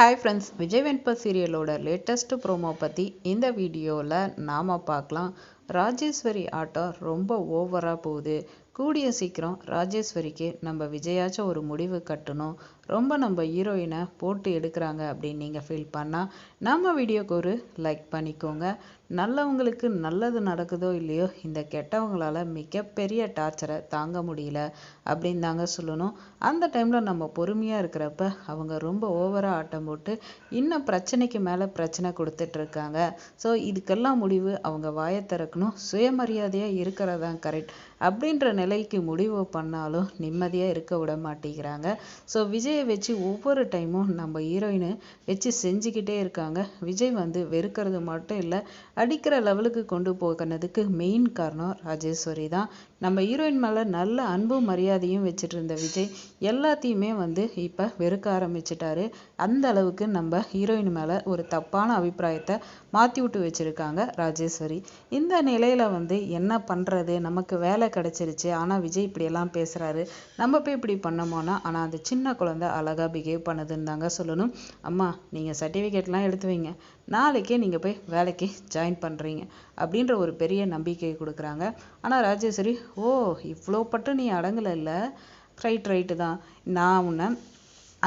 Hi friends Vijay Venba சீரியலோட latest promo பற்றி இந்த வீடியோவில் நாம் பார்க்கலாம். ராஜேஸ்வரி ஆட்டம் ரொம்ப ஓவராக போகுது. கூடிய சீக்கிரம் ராஜேஸ்வரிக்கு நம்ம விஜயாச்சும் ஒரு முடிவு கட்டணும். ரொம்ப நம்ம ஹீரோயினை போட்டு எடுக்கிறாங்க அப்படின்னு நீங்கள் ஃபீல் பண்ணால் நம்ம வீடியோக்கு ஒரு லைக் பண்ணிக்கோங்க. நல்லவங்களுக்கு நல்லது நடக்குதோ இல்லையோ இந்த கெட்டவங்களால் மிகப்பெரிய டார்ச்சரை தாங்க முடியல அப்படின்னு தாங்க சொல்லணும். அந்த டைமில் நம்ம பொறுமையாக இருக்கிறப்ப அவங்க ரொம்ப ஓவராக ஆட்டம் போட்டு இன்னும் பிரச்சனைக்கு மேலே பிரச்சனை கொடுத்துட்ருக்காங்க ஸோ இதுக்கெல்லாம் முடிவு அவங்க வாயை திறக்கணும். சுயமரியாதையாக இருக்கிறதான் கரெக்ட் அப்படின்ற நிலைக்கு முடிவு பண்ணாலும் நிம்மதியாக இருக்க விட மாட்டேங்கிறாங்க. ஸோ விஜயை வச்சு ஒவ்வொரு டைமும் நம்ம ஹீரோயினை வச்சு செஞ்சுக்கிட்டே இருக்காங்க. விஜய் வந்து வெறுக்கிறது மட்டும் இல்லை அடிக்கிற லெவலுக்கு கொண்டு போகிறதுக்கு மெயின் காரணம் ராஜேஸ்வரி தான். நம்ம ஹீரோயின் மேலே நல்ல அன்பும் மரியாதையும் வச்சுட்டு இருந்த விஜய் எல்லாத்தையுமே வந்து இப்போ வெறுக்க ஆரம்பிச்சிட்டாரு. அந்த அளவுக்கு நம்ம ஹீரோயின் மேலே ஒரு தப்பான அபிப்பிராயத்தை மாற்றி விட்டு வச்சுருக்காங்க ராஜேஸ்வரி. இந்த நிலையில் வந்து என்ன பண்ணுறது நமக்கு வேலை கிடச்சிருச்சு. ஆனால் விஜய் இப்படியெல்லாம் பேசுகிறாரு நம்ம போய் இப்படி பண்ணமோனா ஆனால் அந்த சின்ன குழந்தை அழகாக பிஹேவ் பண்ணுதுன்னு தாங்க சொல்லணும். அம்மா நீங்கள் சர்டிஃபிகேட்லாம் எடுத்து வைங்க. நாளைக்கே நீங்கள் போய் வேலைக்கு ஜாயின் பண்ணுறீங்க அப்படின்ற ஒரு பெரிய நம்பிக்கை கொடுக்குறாங்க. ஆனால் ராஜேஸ்வரி ஓ இவ்வளோ பட்டு நீ அடங்கலை இல்லை? ரைட் ரைட்டு தான். நான் உன்னை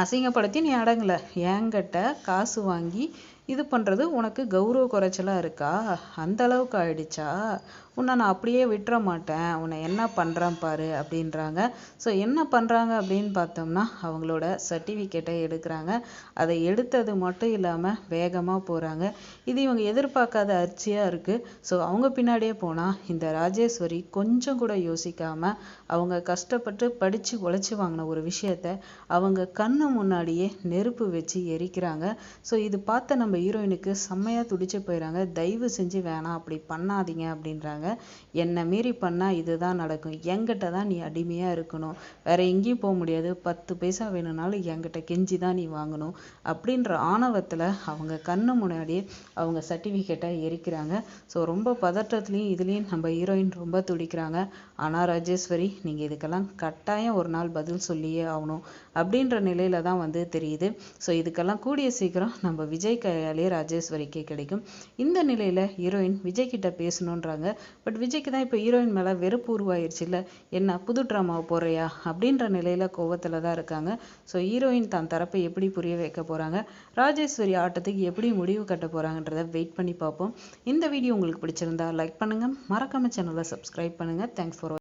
அசிங்கப்படுத்தி நீ அடங்கலை. என்கிட்ட காசு வாங்கி இது பண்ணுறது உனக்கு கௌரவ குறைச்சலாக இருக்கா? அந்த அளவுக்கு ஆயிடுச்சா? உன்னை நான் அப்படியே விட்டுற மாட்டேன். உன்னை என்ன பண்ணுறேன் பாரு அப்படின்றாங்க. ஸோ என்ன பண்ணுறாங்க அப்படின்னு பார்த்தோம்னா அவங்களோட சர்டிஃபிகேட்டை எடுக்கிறாங்க. அதை எடுத்தது மட்டும் இல்லாமல் வேகமாக போகிறாங்க இது இவங்க எதிர்பார்க்காத அர்ச்சியாக இருக்குது ஸோ அவங்க பின்னாடியே போனால் இந்த ராஜேஸ்வரி கொஞ்சம் கூட யோசிக்காமல் அவங்க கஷ்டப்பட்டு படித்து உழைச்சி வாங்கின ஒரு விஷயத்த அவங்க கண்ணு முன்னாடியே நெருப்பு வச்சு எரிக்கிறாங்க. ஸோ இது பார்த்த நம்ம ஹீரோயினுக்கு செம்மையாக துடிச்சு போயிடறாங்க தயவு செஞ்சு வேணாம் அப்படி பண்ணாதீங்க அப்படின்றாங்க. என்னை மீறி பண்ணால் இதுதான் நடக்கும். என்கிட்ட தான் நீ அடிமையாக இருக்கணும். வேற எங்கேயும் போக முடியாது. பத்து பைசா வேணும்னாலும் என்கிட்ட கெஞ்சி தான் நீ வாங்கணும். அப்படின்ற ஆணவத்தில் அவங்க கண்ணு முன்னாடியே அவங்க சர்டிஃபிகேட்டை எரிக்கிறாங்க. ஸோ ரொம்ப பதற்றத்துலேயும் இதுலேயும் நம்ம ஹீரோயின் ரொம்ப துடிக்கிறாங்க. ஆனால் ராஜேஸ்வரி நீங்கள் இதுக்கெல்லாம் கட்டாயம் ஒரு நாள் பதில் சொல்லியே ஆகணும். அப்படின்ற நிலையில தான் வந்து தெரியுது. ஸோ இதுக்கெல்லாம் கூடிய சீக்கிரம் நம்ம விஜய் கையாலே ராஜேஸ்வரிக்கு கிடைக்கும். இந்த நிலையில் ஹீரோயின் விஜய் கிட்ட பேசணுன்றாங்க பட் விஜய்க்கு தான் இப்போ ஹீரோயின் மேலே வெறுப்பு உருவாயிருச்சு இல்லை என்ன புது ட்ராமாவை போடுறியா? அப்படின்ற நிலையில கோவத்தில் தான் இருக்காங்க. ஸோ ஹீரோயின் தான் தரப்பை எப்படி புரிய வைக்க போகிறாங்க ராஜேஸ்வரி ஆட்டத்துக்கு எப்படி முடிவு கட்ட போறாங்கன்றத வெயிட் பண்ணி பார்ப்போம். இந்த வீடியோ உங்களுக்கு பிடிச்சிருந்தா லைக் பண்ணுங்கள் மறக்காம சேனலை சப்ஸ்கிரைப் பண்ணுங்கள் தேங்க்ஸ் ஃபார்